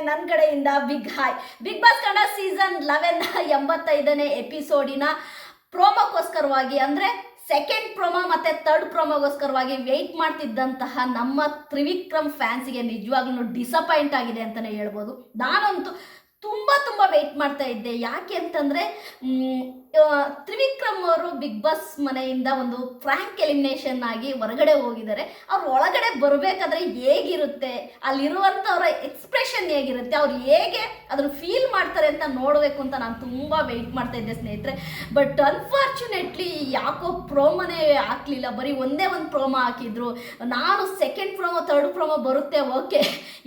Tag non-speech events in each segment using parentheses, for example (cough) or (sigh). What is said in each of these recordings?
ನನ್ನ ಕಡೆಯಿಂದ big hi big boss Kannada season eleven ಎಂಬತ್ತೈದನೇ ಎಪಿಸೋಡಿನ ಪ್ರೋಮೋಕ್ಕೋಸ್ಕರವಾಗಿ ಅಂದರೆ ಸೆಕೆಂಡ್ ಪ್ರೋಮೋ ಮತ್ತು ಥರ್ಡ್ ಪ್ರೋಮೋಗೋಸ್ಕರವಾಗಿ ವೆಯ್ಟ್ ಮಾಡ್ತಿದ್ದಂತಹ ನಮ್ಮ ತ್ರಿವಿಕ್ರಮ್ ಫ್ಯಾನ್ಸಿಗೆ ನಿಜವಾಗ್ಲೂ ಡಿಸಪಾಯಿಂಟ್ ಆಗಿದೆ ಅಂತಲೇ ಹೇಳ್ಬೋದು. ನಾನಂತೂ ತುಂಬ ತುಂಬ ವೆಯ್ಟ್ ಮಾಡ್ತಾ ಇದ್ದೆ. ಯಾಕೆ ಅಂತಂದರೆ ತ್ರಿವಿಕ್ರಮ್ ಅವರು ಬಿಗ್ ಬಾಸ್ ಮನೆಯಿಂದ ಒಂದು ಫ್ರ್ಯಾಂಕ್ ಎಲಿಮಿನೇಷನ್ ಆಗಿ ಹೊರಗಡೆ ಹೋಗಿದ್ದಾರೆ. ಅವ್ರು ಒಳಗಡೆ ಬರಬೇಕಾದ್ರೆ ಹೇಗಿರುತ್ತೆ? ಅಲ್ಲಿರುವಂಥವ್ರ ಎಕ್ಸ್ಪ್ರೆಷನ್ ಹೇಗಿರುತ್ತೆ? ಅವ್ರು ಹೇಗೆ ಅದನ್ನು ಫೀಲ್ ಮಾಡ್ತಾರೆ ಅಂತ ನೋಡಬೇಕು ಅಂತ ನಾನು ತುಂಬ ವೆಯ್ಟ್ ಮಾಡ್ತಾ ಇದ್ದೆ ಸ್ನೇಹಿತರೆ. ಬಟ್ ಅನ್ಫಾರ್ಚುನೇಟ್ಲಿ ಯಾಕೋ ಪ್ರೋಮೋನೇ ಹಾಕ್ಲಿಲ್ಲ. ಬರೀ ಒಂದೇ ಒಂದು ಪ್ರೋಮ ಹಾಕಿದ್ರು. ನಾನು ಸೆಕೆಂಡ್ ಪ್ರೋಮೋ ಥರ್ಡ್ ಪ್ರೋಮೋ ಬರುತ್ತೆ ಓಕೆ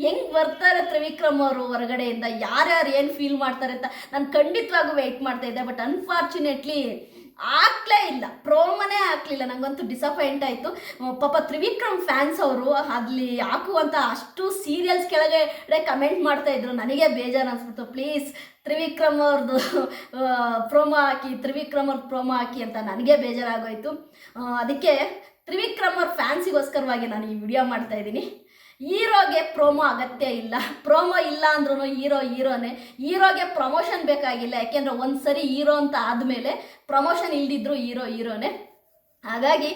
ಹೆಂಗ್ ಬರ್ತಾರೆ ತ್ರಿವಿಕ್ರಮ್ ಅವರು ಹೊರಗಡೆಯಿಂದ? ಯಾರ್ಯಾರು ಏನು ಫೀಲ್ ಮಾಡ್ತಾರೆ ಅಂತ ನಾನು ಖಂಡಿತವಾಗೂ ವೆಯ್ಟ್ ಮಾಡ್ತಾ ಇದ್ದೆ ಬಟ್ ಅನ್ಫಾರ್ಚುನೇಟ್ಲಿ ಆಗ್ಲೇ ಇಲ್ಲ. ಪ್ರೋಮನೇ ಹಾಕ್ಲಿಲ್ಲ ನಂಗಂತೂ ಡಿಸಪಾಯಿಂಟ್ ಆಯಿತು. ಪಾಪ ತ್ರಿವಿಕ್ರಮ್ ಫ್ಯಾನ್ಸ್ ಅವರು ಅಲ್ಲಿ ಹಾಕುವಂಥ ಅಷ್ಟು ಸೀರಿಯಲ್ಸ್ ಕೆಳಗಡೆ ಕಮೆಂಟ್ ಮಾಡ್ತಾ ಇದ್ರು. ನನಗೆ ಬೇಜಾರು ಅನ್ಸ್ಬಿಡ್ತು. ಪ್ಲೀಸ್ ತ್ರಿವಿಕ್ರಮ್ ಅವ್ರದ್ದು ಪ್ರೋಮೋ ಹಾಕಿ, ತ್ರಿವಿಕ್ರಮ್ ಅವ್ರ ಪ್ರೋಮೋ ಹಾಕಿ ಅಂತ ನನಗೆ ಬೇಜಾರಾಗೋಯ್ತು. ಅದಕ್ಕೆ ತ್ರಿವಿಕ್ರಮ್ ಅವ್ರ ಫ್ಯಾನ್ಸಿಗೋಸ್ಕರವಾಗಿ ನಾನು ಈ ವಿಡಿಯೋ ಮಾಡ್ತಾ ಇದ್ದೀನಿ. ಹೀರೋಗೆ ಪ್ರೋಮೋ ಅಗತ್ಯ ಇಲ್ಲ. ಪ್ರೋಮೋ ಇಲ್ಲ ಅಂದ್ರೂ ಹೀರೋ ಹೀರೋನೇ. ಹೀರೋಗೆ ಪ್ರಮೋಷನ್ ಬೇಕಾಗಿಲ್ಲ. ಯಾಕೆಂದರೆ ಒಂದು ಸರಿ ಹೀರೋ ಅಂತ ಆದಮೇಲೆ ಪ್ರಮೋಷನ್ ಇಲ್ದಿದ್ರು ಹೀರೋ ಹೀರೋನೇ. ಹಾಗಾಗಿ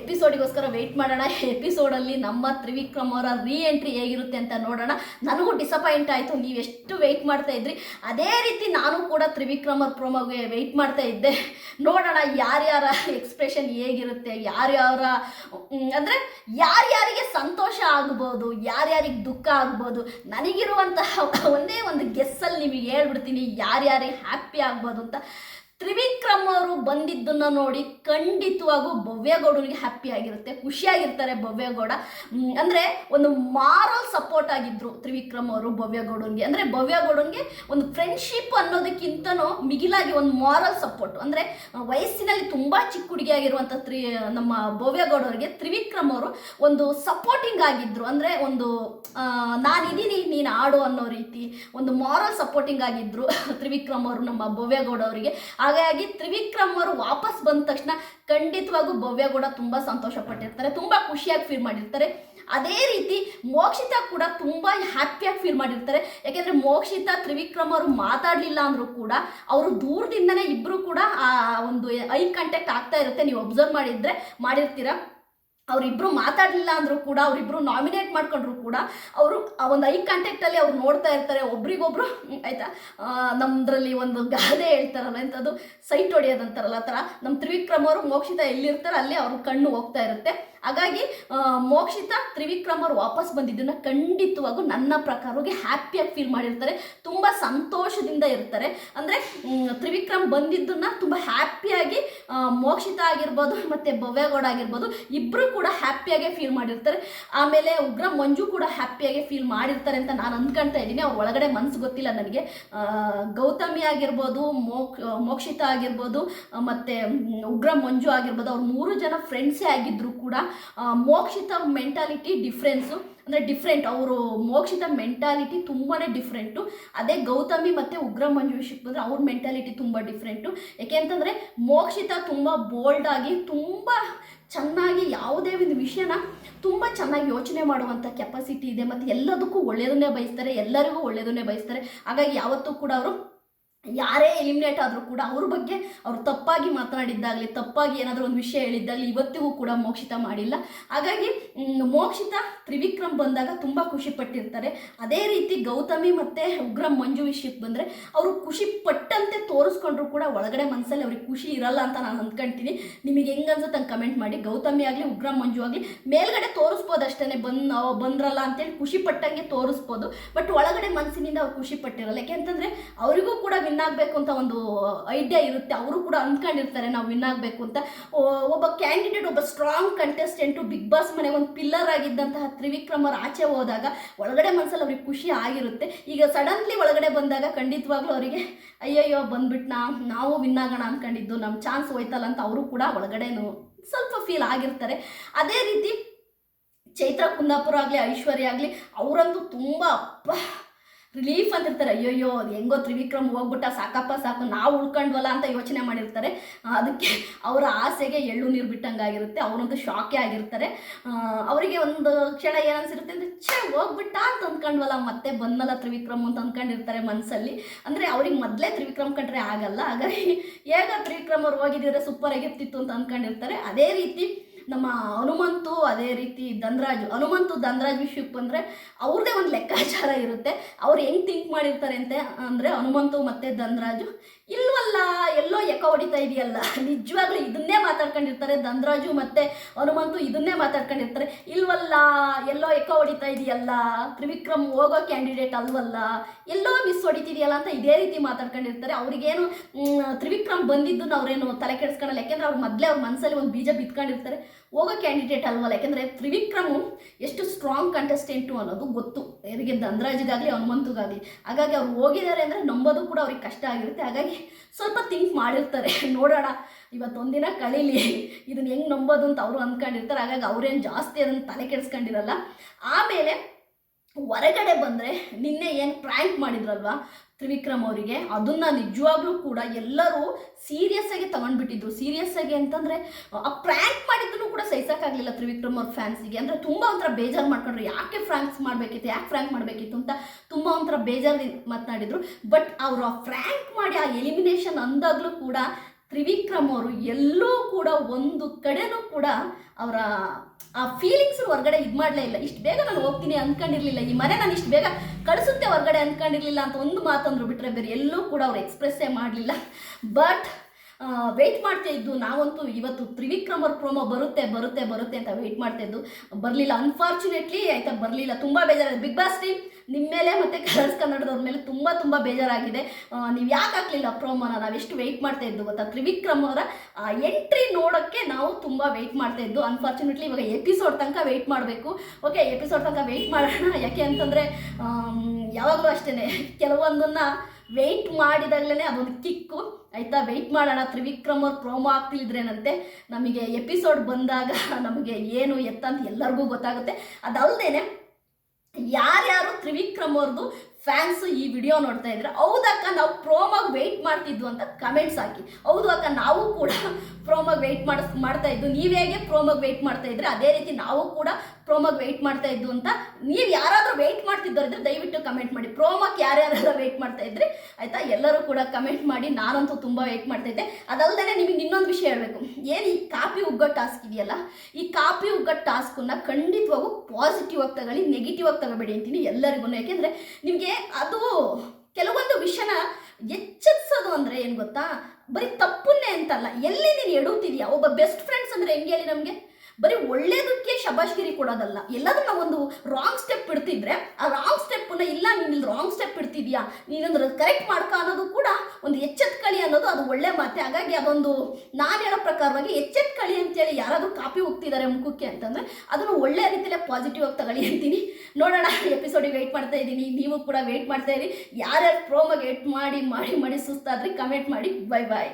ಎಪಿಸೋಡಿಗೋಸ್ಕರ ವೆಯ್ಟ್ ಮಾಡೋಣ. ಎಪಿಸೋಡಲ್ಲಿ ನಮ್ಮ ತ್ರಿವಿಕ್ರಮ್ ಅವರ ರೀ ಎಂಟ್ರಿ ಹೇಗಿರುತ್ತೆ ಅಂತ ನೋಡೋಣ. ನನಗೂ ಡಿಸಪಾಯಿಂಟ್ ಆಯಿತು. ನೀವು ಎಷ್ಟು ವೆಯ್ಟ್ ಮಾಡ್ತಾ ಇದ್ರಿ? ಅದೇ ರೀತಿ ನಾನು ಕೂಡ ತ್ರಿವಿಕ್ರಮ್ ಅವ್ರ ಪ್ರೋಮೋಗೆ ವೆಯ್ಟ್ ಮಾಡ್ತಾ ಇದ್ದೆ. ನೋಡೋಣ ಯಾರ್ಯಾರ ಎಕ್ಸ್ಪ್ರೆಷನ್ ಹೇಗಿರುತ್ತೆ, ಯಾರ್ಯಾರ ಅಂದರೆ ಯಾರ್ಯಾರಿಗೆ ಸಂತೋಷ ಆಗ್ಬೋದು, ಯಾರ್ಯಾರಿಗೆ ದುಃಖ ಆಗ್ಬೋದು, ನನಗಿರುವಂತಹ ಒಂದೇ ಒಂದು ಗೆಸ್ಸಲ್ಲಿ ನಿಮಗೆ ಹೇಳ್ಬಿಡ್ತೀನಿ. ಯಾರ್ಯಾರಿಗೆ ಹ್ಯಾಪಿ ಆಗ್ಬೋದು ಅಂತ. ತ್ರಿವಿಕ್ರಮ್ ಅವರು ಬಂದಿದ್ದನ್ನ ನೋಡಿ ಖಂಡಿತವಾಗೂ ಭವ್ಯಗೌಡನಿಗೆ ಹ್ಯಾಪಿ ಆಗಿರುತ್ತೆ, ಖುಷಿಯಾಗಿರ್ತಾರೆ ಭವ್ಯಗೌಡ. ಅಂದ್ರೆ ಒಂದು ಮಾರಲ್ ಸಪೋರ್ಟ್ ಆಗಿದ್ರು ತ್ರಿವಿಕ್ರಮ್ ಅವರು ಭವ್ಯಗೌಡನ್ಗೆ. ಅಂದ್ರೆ ಭವ್ಯಗೌಡನ್ಗೆ ಒಂದು ಫ್ರೆಂಡ್ಶಿಪ್ ಅನ್ನೋದಕ್ಕಿಂತನೂ ಮಿಗಿಲಾಗಿ ಒಂದು ಮಾರಲ್ ಸಪೋರ್ಟ್ ಅಂದ್ರೆ ವಯಸ್ಸಿನಲ್ಲಿ ತುಂಬಾ ಚಿಕ್ಕ ಹುಡುಗಿಯಾಗಿರುವಂಥ ತ್ರಿ, ನಮ್ಮ ಭವ್ಯಗೌಡರಿಗೆ ತ್ರಿವಿಕ್ರಮ್ ಅವರು ಒಂದು ಸಪೋರ್ಟಿಂಗ್ ಆಗಿದ್ರು. ಅಂದ್ರೆ ಒಂದು ನಾನಿದ್ದೀನಿ, ನೀನು ಆಡು ಅನ್ನೋ ರೀತಿ ಒಂದು ಮಾರಲ್ ಸಪೋರ್ಟಿಂಗ್ ಆಗಿದ್ರು (laughs) ತ್ರಿವಿಕ್ರಮ್ ಅವರು ನಮ್ಮ ಭವ್ಯಗೌಡ ಅವರಿಗೆ. ಹಾಗಾಗಿ ತ್ರಿವಿಕ್ರಮ್ ಅವರು ವಾಪಸ್ ಬಂದ ತಕ್ಷಣ ಖಂಡಿತವಾಗೂ ಭವ್ಯ ಕೂಡ ತುಂಬ ಸಂತೋಷ ಪಟ್ಟಿರ್ತಾರೆ ತುಂಬ ಖುಷಿಯಾಗಿ ಫೀಲ್ ಮಾಡಿರ್ತಾರೆ. ಅದೇ ರೀತಿ ಮೋಕ್ಷಿತಾ ಕೂಡ ತುಂಬ ಹ್ಯಾಪಿಯಾಗಿ ಫೀಲ್ ಮಾಡಿರ್ತಾರೆ. ಯಾಕೆಂದರೆ ಮೋಕ್ಷಿತಾ, ತ್ರಿವಿಕ್ರಮ್ ಅವರು ಮಾತಾಡಲಿಲ್ಲ ಅಂದರೂ ಕೂಡ ಅವರು ದೂರದಿಂದನೇ ಇಬ್ಬರು ಕೂಡ ಆ ಒಂದು ಐ ಕಾಂಟ್ಯಾಕ್ಟ್ ಆಗ್ತಾ ಇರುತ್ತೆ. ನೀವು ಅಬ್ಸರ್ವ್ ಮಾಡಿದ್ರೆ, ಮಾಡಿರ್ತೀರ? ಅವರಿಬ್ಬರು ಮಾತಾಡಲಿಲ್ಲ ಅಂದರೂ ಕೂಡ ಅವರಿಬ್ಬರು ನಾಮಿನೇಟ್ ಮಾಡ್ಕೊಂಡ್ರು ಕೂಡ, ಅವರು ಆ ಒಂದು ಐ ಕಾಂಟ್ಯಾಕ್ಟಲ್ಲಿ ಅವ್ರು ನೋಡ್ತಾ ಇರ್ತಾರೆ, ಒಬ್ರಿಗೊಬ್ರು ಆಯಿತಾ? ನಮ್ಮದ್ರಲ್ಲಿ ಒಂದು ಗಾದೆ ಹೇಳ್ತಾರಲ್ಲ ಎಂಥದ್ದು ಸೈಟ್ ಹೊಡೆಯೋದಂತಾರಲ್ಲ ಆ ಥರ. ನಮ್ಮ ತ್ರಿವಿಕ್ರಮ್ ಅವರು ಮೋಕ್ಷಿತ ಎಲ್ಲಿರ್ತಾರೆ ಅಲ್ಲಿ ಅವ್ರ ಕಣ್ಣು ಹೋಗ್ತಾ ಇರುತ್ತೆ. ಹಾಗಾಗಿ ಮೋಕ್ಷಿತ ತ್ರಿವಿಕ್ರಮ್ ಅವರು ವಾಪಸ್ ಬಂದಿದ್ದನ್ನ ಖಂಡಿತವಾಗೂ ನನ್ನ ಪ್ರಕಾರವಾಗಿ ಹ್ಯಾಪಿಯಾಗಿ ಫೀಲ್ ಮಾಡಿರ್ತಾರೆ. ತುಂಬ ಸಂತೋಷದಿಂದ ಇರ್ತಾರೆ. ಅಂದರೆ ತ್ರಿವಿಕ್ರಮ್ ಬಂದಿದ್ದನ್ನ ತುಂಬ ಹ್ಯಾಪಿಯಾಗಿ ಮೋಕ್ಷಿತ ಆಗಿರ್ಬೋದು (laughs) ಮತ್ತು ಭವ್ಯಗೌಡ ಆಗಿರ್ಬೋದು ಇಬ್ಬರು ಕೂಡ ಹ್ಯಾಪಿಯಾಗೆ ಫೀಲ್ ಮಾಡಿರ್ತಾರೆ. ಆಮೇಲೆ ಉಗ್ರ ಮಂಜು ಕೂಡ ಹ್ಯಾಪಿಯಾಗೆ ಫೀಲ್ ಮಾಡಿರ್ತಾರೆ ಅಂತ ನಾನು ಅಂದ್ಕೊಳ್ತಾ ಇದ್ದೀನಿ. ಅವ್ರ ಒಳಗಡೆ ಮನಸ್ಸು ಗೊತ್ತಿಲ್ಲ ನನಗೆ. ಗೌತಮಿ ಆಗಿರ್ಬೋದು, ಮೋಕ್, ಮೋಕ್ಷಿತ ಆಗಿರ್ಬೋದು ಮತ್ತೆ ಉಗ್ರ ಮಂಜು ಆಗಿರ್ಬೋದು, ಅವ್ರು ಮೂರು ಜನ ಫ್ರೆಂಡ್ಸೇ ಆಗಿದ್ದರೂ ಕೂಡ ಮೋಕ್ಷಿತ ಮೆಂಟಾಲಿಟಿ ಡಿಫ್ರೆನ್ಸು ಅಂದರೆ ಡಿಫ್ರೆಂಟ್ ಅವರು ಮೋಕ್ಷಿತ ಮೆಂಟಾಲಿಟಿ ತುಂಬಾ ಡಿಫ್ರೆಂಟು ಅದೇ ಗೌತಮಿ ಮತ್ತು ಉಗ್ರ ಮಂಜು ವಿಷಯಕ್ಕೆ ಬಂದರೆ ಅವ್ರ ಮೆಂಟಾಲಿಟಿ ತುಂಬ ಡಿಫ್ರೆಂಟು ಯಾಕೆ ಅಂತಂದರೆ ಮೋಕ್ಷಿತ ತುಂಬ ಬೋಲ್ಡಾಗಿ ತುಂಬ ಚೆನ್ನಾಗಿ ಯಾವುದೇ ಒಂದು ವಿಷಯನ ತುಂಬ ಚೆನ್ನಾಗಿ ಯೋಚನೆ ಮಾಡುವಂಥ ಕೆಪಾಸಿಟಿ ಇದೆ. ಮತ್ತು ಎಲ್ಲದಕ್ಕೂ ಒಳ್ಳೆಯದನ್ನೇ ಬಯಸ್ತಾರೆ, ಎಲ್ಲರಿಗೂ ಒಳ್ಳೆಯದನ್ನೇ ಬಯಸ್ತಾರೆ. ಹಾಗಾಗಿ ಯಾವತ್ತೂ ಕೂಡ ಅವರು ಯಾರೇ ಎಲಿಮಿನೇಟ್ ಆದರೂ ಕೂಡ ಅವ್ರ ಬಗ್ಗೆ ಅವರು ತಪ್ಪಾಗಿ ಮಾತನಾಡಿದ್ದಾಗಲಿ, ತಪ್ಪಾಗಿ ಏನಾದರೂ ಒಂದು ವಿಷಯ ಹೇಳಿದ್ದಾಗಲಿ ಇವತ್ತಿಗೂ ಕೂಡ ಮೋಕ್ಷಿತ ಮಾಡಿಲ್ಲ. ಹಾಗಾಗಿ ಮೋಕ್ಷಿತ ತ್ರಿವಿಕ್ರಮ್ ಬಂದಾಗ ತುಂಬ ಖುಷಿ ಪಟ್ಟಿರ್ತಾರೆ. ಅದೇ ರೀತಿ ಗೌತಮಿ ಮತ್ತು ಉಗ್ರ ಮಂಜು ವಿಷಯಕ್ಕೆ ಬಂದರೆ ಅವರು ಖುಷಿ ಪಟ್ಟಂತೆ ತೋರಿಸ್ಕೊಂಡ್ರು ಕೂಡ ಒಳಗಡೆ ಮನಸ್ಸಲ್ಲಿ ಅವ್ರಿಗೆ ಖುಷಿ ಇರಲ್ಲ ಅಂತ ನಾನು ಅಂದ್ಕೊಂತೀನಿ. ನಿಮಗೆ ಹೆಂಗೆ ಅನ್ಸುತ್ತೆ ಹಂಗೆ ಕಮೆಂಟ್ ಮಾಡಿ. ಗೌತಮಿ ಆಗಲಿ, ಉಗ್ರ ಮಂಜು ಆಗಲಿ, ಮೇಲ್ಗಡೆ ತೋರಿಸ್ಬೋದು ಅಷ್ಟೇ ಬಂದ್ ಬಂದ್ರಲ್ಲ ಅಂತೇಳಿ ಖುಷಿ ಪಟ್ಟಂಗೆ ತೋರಿಸ್ಬೋದು. ಬಟ್ ಒಳಗಡೆ ಮನಸ್ಸಿನಿಂದ ಅವ್ರು ಖುಷಿ ಪಟ್ಟಿರಲ್ಲ. ಯಾಕೆಂತಂದರೆ ಅವರಿಗೂ ಕೂಡ ಆಗಬೇಕು ಅಂತ ಒಂದು ಐಡಿಯಾ ಇರುತ್ತೆ. ಅವರು ಕೂಡ ಅಂದ್ಕೊಂಡಿರ್ತಾರೆ ನಾವು ವಿನ್ ಆಗಬೇಕು ಅಂತ. ಒಬ್ಬ ಕ್ಯಾಂಡಿಡೇಟ್ ಒಬ್ಬ ಸ್ಟ್ರಾಂಗ್ ಕಂಟೆಸ್ಟೆಂಟು ಬಿಗ್ ಬಾಸ್ ಮನೆ ಒಂದು ಪಿಲ್ಲರ್ ಆಗಿದ್ದಂತಹ ತ್ರಿವಿಕ್ರಮ್ ಅವ್ರು ಆಚೆ ಹೋದಾಗ ಒಳಗಡೆ ಮನಸ್ಸಲ್ಲಿ ಅವ್ರಿಗೆ ಖುಷಿ ಆಗಿರುತ್ತೆ. ಈಗ ಸಡನ್ಲಿ ಒಳಗಡೆ ಬಂದಾಗ ಖಂಡಿತವಾಗ್ಲೂ ಅವರಿಗೆ, ಅಯ್ಯಯ್ಯೋ ಬಂದ್ಬಿಟ್ನಾ ನಾವು ವಿನ್ ಆಗೋಣ ಅಂದ್ಕೊಂಡಿದ್ದು ನಮ್ಮ ಚಾನ್ಸ್ ಹೋಯ್ತಲ್ಲ ಅಂತ ಅವರು ಕೂಡ ಒಳಗಡೆನೂ ಸ್ವಲ್ಪ ಫೀಲ್ ಆಗಿರ್ತಾರೆ. ಅದೇ ರೀತಿ ಚೈತ್ರ ಕುಂದಾಪುರ ಆಗಲಿ, ಐಶ್ವರ್ಯ ಆಗಲಿ, ಅವರಂತೂ ತುಂಬ, ಅಪ್ಪ ರಿಲೀಫ್ ಅಂತಿರ್ತಾರೆ. ಅಯ್ಯೋಯ್ಯೋ, ಅದು ಹೆಂಗೋ ತ್ರಿವಿಕ್ರಮ್ ಹೋಗ್ಬಿಟ್ಟ, ಸಾಕಪ್ಪ, ಸಾಕು, ನಾವು ಉಳ್ಕೊಂಡ್ವಲ್ಲ ಅಂತ ಯೋಚನೆ ಮಾಡಿರ್ತಾರೆ. ಅದಕ್ಕೆ ಅವರ ಆಸೆಗೆ ಎಳ್ಳು ನೀರು ಬಿಟ್ಟಂಗಾಗಿರುತ್ತೆ. ಅವರಂತೂ ಶಾಕೆ ಆಗಿರ್ತಾರೆ. ಅವರಿಗೆ ಒಂದು ಕ್ಷಣ ಏನನ್ಸಿರುತ್ತೆ ಅಂದರೆ, ಛೇ, ಹೋಗ್ಬಿಟ್ಟ ಅಂತ ಅಂದ್ಕೊಂಡ್ವಲ್ಲ, ಮತ್ತೆ ಬಂದಲ್ಲ ತ್ರಿವಿಕ್ರಮ್ ಅಂತ ಅಂದ್ಕೊಂಡಿರ್ತಾರೆ ಮನಸ್ಸಲ್ಲಿ ಅಂದರೆ ಅವ್ರಿಗೆ ಮೊದಲೇ ತ್ರಿವಿಕ್ರಮ್ ಕಂಡ್ರೆ ಆಗಲ್ಲ. ಹಾಗಾಗಿ, ಹೇಗ ತ್ರಿವಿಕ್ರಮ್ ಅವ್ರು ಹೋಗಿದ್ರೆ ಸೂಪರ್ ಆಗಿರ್ತಿತ್ತು ಅಂತ ಅಂದ್ಕೊಂಡಿರ್ತಾರೆ. ಅದೇ ರೀತಿ ನಮ್ಮ ಹನುಮಂತು ಅದೇ ರೀತಿ ಧನರಾಜು, ಹನುಮಂತು ಧನರಾಜ್ ವಿಷಯಕ್ಕೆ ಬಂದರೆ ಅವ್ರದ್ದೇ ಒಂದು ಲೆಕ್ಕಾಚಾರ ಇರುತ್ತೆ. ಅವ್ರು ಹೆಂಗೆ ಥಿಂಕ್ ಮಾಡಿರ್ತಾರೆ ಅಂತ ಅಂದರೆ ಹನುಮಂತು ಮತ್ತು ಧನರಾಜು, ಇಲ್ವಲ್ಲ, ಎಲ್ಲೋ ಎಕ್ಕ ಹೊಡಿತಾ ಇದೆಯಲ್ಲ, ನಿಜವಾಗ್ಲೂ ಇದನ್ನೇ ಮಾತಾಡ್ಕೊಂಡಿರ್ತಾರೆ. ಧನರಾಜು ಮತ್ತು ಹನುಮಂತು ಇದನ್ನೇ ಮಾತಾಡ್ಕೊಂಡಿರ್ತಾರೆ. ಇಲ್ವಲ್ಲ, ಎಲ್ಲೋ ಎಕ್ಕ ಹೊಡಿತಾ ಇದೆಯಲ್ಲ, ತ್ರಿವಿಕ್ರಮ್ ಹೋಗೋ ಕ್ಯಾಂಡಿಡೇಟ್ ಅಲ್ವಲ್ಲ, ಎಲ್ಲೋ ಮಿಸ್ ಹೊಡಿತಿದೆಯಲ್ಲ ಅಂತ ಇದೇ ರೀತಿ ಮಾತಾಡ್ಕೊಂಡಿರ್ತಾರೆ. ಅವ್ರಿಗೇನು ತ್ರಿವಿಕ್ರಮ್ ಬಂದಿದ್ದನ್ನು ಅವರೇನು ತಲೆ ಕೆಡಿಸ್ಕೊಳ್ಳಲ್ಲ ಯಾಕೆಂದ್ರೆ ಅವ್ರ ಮೊದಲೇ ಅವ್ರ ಮನಸ್ಸಲ್ಲಿ ಒಂದು ಬೀಜ ಬಿತ್ಕೊಂಡಿರ್ತಾರೆ. ಹೋಗೋ ಕ್ಯಾಂಡಿಡೇಟ್ ಅಲ್ವಲ್ಲ ಯಾಕೆಂದರೆ ತ್ರಿವಿಕ್ರಮು ಎಷ್ಟು ಸ್ಟ್ರಾಂಗ್ ಕಂಟೆಸ್ಟೆಂಟು ಅನ್ನೋದು ಗೊತ್ತು. ಯಾರಿಗೆ ಧನರಾಜ್ಗಾಗಲಿ ಹನುಮಂತಗಾಗಲಿ. ಹಾಗಾಗಿ ಅವ್ರು ಹೋಗಿದ್ದಾರೆ ಅಂದರೆ ನಂಬೋದು ಕೂಡ ಅವ್ರಿಗೆ ಕಷ್ಟ ಆಗಿರುತ್ತೆ. ಹಾಗಾಗಿ ಸ್ವಲ್ಪ ಥಿಂಕ್ ಮಾಡಿರ್ತಾರೆ. (laughs) ನೋಡೋಣ. ಇವತ್ತೊಂದಿನ ಕಳೀಲಿ. ಇದನ್ನ ಹೆಂಗೆ ನಂಬೋದು ಅಂತ ಅವರು ಅಂದ್ಕೊಂಡಿರ್ತಾರೆ. ಹಾಗಾಗಿ ಅವ್ರೇನು ಜಾಸ್ತಿ ಅದನ್ನು ತಲೆ ಕೆಡಿಸ್ಕೊಂಡಿರಲ್ಲ. ಆಮೇಲೆ ಹೊರಗಡೆ ಬಂದರೆ ನಿನ್ನೆ ಏನು ಪ್ರ್ಯಾಂಕ್ ಮಾಡಿದ್ರಲ್ವಾ ತ್ರಿವಿಕ್ರಮ್ ಅವರಿಗೆ? ಅದನ್ನ ನಿಜವಾಗ್ಲೂ ಕೂಡ ಎಲ್ಲರೂ ಸೀರಿಯಸ್ ಆಗಿ ತಗೊಂಡ್ಬಿಟ್ಟಿದ್ರು. ಸೀರಿಯಸ್ ಆಗಿ ಅಂತಂದ್ರೆ, ಆ ಪ್ರ್ಯಾಂಕ್ ಮಾಡಿದ್ರು ಕೂಡ ಸಹಿಸಕ್ಕಾಗಲಿಲ್ಲ ತ್ರಿವಿಕ್ರಮ್ ಅವ್ರ ಫ್ಯಾನ್ಸಿಗೆ ಅಂದ್ರೆ ತುಂಬಾ ಒಂಥರ ಬೇಜಾರು ಮಾಡ್ಕೊಂಡ್ರು. ಯಾಕೆ ಫ್ರ್ಯಾಂಕ್ಸ್ ಮಾಡಬೇಕಿತ್ತು? ಯಾಕೆ ಫ್ರ್ಯಾಂಕ್ ಮಾಡಬೇಕಿತ್ತು ಅಂತ ತುಂಬಾ ಒಂಥರ ಬೇಜಾರು ಮಾತನಾಡಿದ್ರು. ಬಟ್ ಅವರು ಆ ಫ್ರ್ಯಾಂಕ್ ಮಾಡಿ ಆ ಎಲಿಮಿನೇಷನ್ ಅಂದಾಗಲೂ ಕೂಡ ತ್ರಿವಿಕ್ರಮ್ ಅವರು ಎಲ್ಲೂ ಕೂಡ ಒಂದು ಕಡೆನೂ ಕೂಡ ಅವರ ಆ ಫೀಲಿಂಗ್ಸ್ ಹೊರಗಡೆ ಇದು ಮಾಡಲೇ ಇಲ್ಲ. ಇಷ್ಟು ಬೇಗ ನಾನು ಹೋಗ್ತೀನಿ ಅಂದ್ಕೊಂಡಿರ್ಲಿಲ್ಲ ಈ ಮನೆ ನಾನು ಇಷ್ಟು ಬೇಗ ಕಳಿಸುತ್ತೆ ಹೊರಗಡೆ ಅಂದ್ಕೊಂಡಿರ್ಲಿಲ್ಲ ಅಂತ ಒಂದು ಮಾತಂದ್ರು ಬಿಟ್ಟರೆ ಬೇರೆ ಎಲ್ಲೂ ಕೂಡ ಅವ್ರು ಎಕ್ಸ್ಪ್ರೆಸ್ಸೇ ಮಾಡಲಿಲ್ಲ. ಬಟ್ ವೆಯ್ಟ್ ಮಾಡ್ತಾ ಇದ್ದು. ನಾವಂತೂ ಇವತ್ತು ತ್ರಿವಿಕ್ರಮರ್ ಪ್ರೋಮೋ ಬರುತ್ತೆ ಬರುತ್ತೆ ಬರುತ್ತೆ ಅಂತ ವೆಯ್ಟ್ ಮಾಡ್ತಾ ಇದ್ದು. ಬರಲಿಲ್ಲ. ಅನ್ಫಾರ್ಚುನೇಟ್ಲಿ ಆಯ್ತಾ, ಬರಲಿಲ್ಲ. ತುಂಬ ಬೇಜಾರಾಗಿದೆ. ಬಿಗ್ ಬಾಸ್ ಟೀಮ್ ನಿಮ್ಮ ಮೇಲೆ ಮತ್ತು ಕಲರ್ಸ್ ಕನ್ನಡದವ್ರ ಮೇಲೆ ತುಂಬ ತುಂಬ ಬೇಜಾರಾಗಿದೆ. ನೀವು ಯಾಕೆ ಹಾಕ್ಲಿಲ್ಲ ಪ್ರೋಮೋನ ನಾವು ಎಷ್ಟು ವೆಯ್ಟ್ ಮಾಡ್ತಾ ಇದ್ದು ಗೊತ್ತಾ? ತ್ರಿವಿಕ್ರಮ್ ಅವರ ಎಂಟ್ರಿ ನೋಡೋಕ್ಕೆ ನಾವು ತುಂಬ ವೆಯ್ಟ್ ಮಾಡ್ತಾ ಇದ್ದು. ಅನ್ಫಾರ್ಚುನೇಟ್ಲಿ ಇವಾಗ ಎಪಿಸೋಡ್ ತನಕ ವೆಯ್ಟ್ ಮಾಡಬೇಕು. ಓಕೆ ಎಪಿಸೋಡ್ ತನಕ ವೆಯ್ಟ್ ಮಾಡೋಣ. ಯಾಕೆ ಅಂತಂದರೆ ಯಾವಾಗಲೂ ಅಷ್ಟೇ ಕೆಲವೊಂದನ್ನು ವೆಯ್ಟ್ ಮಾಡಿದಾಗಲೇ ಅದೊಂದು ಕಿಕ್ಕು ಆಯಿತಾ? ವೆಯ್ಟ್ ಮಾಡೋಣ. ತ್ರಿವಿಕ್ರಮ್ ಅವ್ರು ಪ್ರೋಮೋ ಆಗ್ತಿದ್ರೇನಂತೆ ನಮಗೆ ಎಪಿಸೋಡ್ ಬಂದಾಗ ನಮಗೆ ಏನು ಎತ್ತ ಅಂತ ಎಲ್ಲರಿಗೂ ಗೊತ್ತಾಗುತ್ತೆ. ಅದಲ್ಲದೆ ಯಾರ್ಯಾರು ತ್ರಿವಿಕ್ರಮ್ ಅವ್ರದ್ದು ಫ್ಯಾನ್ಸ್ ಈ ವಿಡಿಯೋ ನೋಡ್ತಾ ಇದ್ರೆ ಹೌದಕ್ಕ ನಾವು ಪ್ರೋಮಾಗಿ ವೆಯ್ಟ್ ಮಾಡ್ತಿದ್ವು ಅಂತ ಕಮೆಂಟ್ಸ್ ಹಾಕಿ. ಹೌದು ಅಕ್ಕ, ನಾವು ಕೂಡ ಪ್ರೋಮಾಗಿ ವೆಯ್ಟ್ ಮಾಡಿಸ್ ಮಾಡ್ತಾ ಇದ್ದು ನೀವು ಹೇಗೆ ಪ್ರೋಮಾಗಿ ವೆಯ್ಟ್ ಮಾಡ್ತಾ ಇದ್ರೆ, ಅದೇ ರೀತಿ ನಾವು ಕೂಡ ಪ್ರೋಮಾಗಿ ವೆಯ್ಟ್ ಮಾಡ್ತಾ ಇದ್ದು ಅಂತ ನೀವು ಯಾರಾದರೂ ವೆಯ್ಟ್ ಮಾಡ್ತಿದ್ದೋರಿದ್ರೆ ದಯವಿಟ್ಟು ಕಮೆಂಟ್ ಮಾಡಿ. ಪ್ರೋಮಕ್ಕೆ ಯಾರ್ಯಾರೆಲ್ಲ ವೆಯ್ಟ್ ಮಾಡ್ತಾ ಇದ್ರಿ, ಆಯಿತಾ? ಎಲ್ಲರೂ ಕೂಡ ಕಮೆಂಟ್ ಮಾಡಿ. ನಾನಂತೂ ತುಂಬ ವೆಯ್ಟ್ ಮಾಡ್ತಾ ಇದ್ದೆ. ಅದಲ್ಲದೆ ನಿಮಗೆ ಇನ್ನೊಂದು ವಿಷಯ ಹೇಳಬೇಕು. ಏನು ಈ ಕಾಪಿ ಉಗ್ಗೋ ಟಾಸ್ಕ್ ಇದೆಯಲ್ಲ? ಈ ಕಾಪಿ ಉಗ್ಗೋ ಟಾಸ್ಕನ್ನು ಖಂಡಿತವಾಗೂ ಪಾಸಿಟಿವ್ ಆಗಿ ತಗೊಳ್ಳಿ ನೆಗೆಟಿವ್ ಆಗಿ ತಗೋಬೇಡಿ ಅಂತೀನಿ ಎಲ್ಲರಿಗೂ. ಯಾಕೆಂದರೆ ನಿಮಗೆ ಅದು ಕೆಲವೊಂದು ವಿಷಯನ ಎಚ್ಚರಿಸೋದು ಅಂದರೆ ಏನು ಗೊತ್ತಾ? ಬರೀ ತಪ್ಪನ್ನೇ ಅಂತಲ್ಲ. ಎಲ್ಲಿ ನೀನು ಎಡುತ್ತಿದ್ಯಾ ಒಬ್ಬ ಬೆಸ್ಟ್ ಫ್ರೆಂಡ್ಸ್ ಅಂದರೆ ಹೆಂಗೆ ಹೇಳಿ ನಮಗೆ? ಬರೀ ಒಳ್ಳೇದಕ್ಕೆ ಶಬಾಷ್ಗಿರಿ ಕೊಡೋದಲ್ಲ. ಎಲ್ಲಾದ್ರೂ ನಾವು ಒಂದು ರಾಂಗ್ ಸ್ಟೆಪ್ ಇಡ್ತಿದ್ರೆ ಆ ರಾಂಗ್ ಸ್ಟೆಪ್ಪನ್ನ ಇಲ್ಲ, ನೀನು ಇಲ್ಲಿ ರಾಂಗ್ ಸ್ಟೆಪ್ ಇಡ್ತಿದ್ಯಾ ನೀನಂದ್ರೆ ಕರೆಕ್ಟ್ ಮಾಡ್ಕ ಅನ್ನೋದು ಕೂಡ ಒಂದು ಎಚ್ಚೆತ್ಕಳಿ ಅನ್ನೋದು ಅದು ಒಳ್ಳೆ ಮಾತೆ. ಹಾಗಾಗಿ ಅದೊಂದು ನಾನು ಹೇಳೋ ಪ್ರಕಾರವಾಗಿ ಎಚ್ಚೆತ್ಕಳಿ ಅಂತೇಳಿ ಯಾರಾದರೂ ಕಾಪಿ ಹೋಗ್ತಿದ್ದಾರೆ ಮುಖಕ್ಕೆ ಅಂತಂದ್ರೆ, ಅದನ್ನು ಒಳ್ಳೆ ರೀತಿಯಲ್ಲೇ ಪಾಸಿಟಿವ್ ಆಗಿ ತಗೊಳ್ಳಿ ಅಂತೀನಿ. ನೋಡೋಣ ಎಪಿಸೋಡಿಗೆ ವೆಯ್ಟ್ ಮಾಡ್ತಾ ಇದ್ದೀನಿ. ನೀವು ಕೂಡ ವೆಯ್ಟ್ ಮಾಡ್ತಾ ಇರಿ. ಯಾರ್ಯಾರು ಪ್ರೋಮಾಗಿ ವೆಯ್ಟ್ ಮಾಡಿ ಮಾಡಿ ಮಾಡಿ ಸುಸ್ತಾದ್ರೆ ಕಮೆಂಟ್ ಮಾಡಿ. Bye bye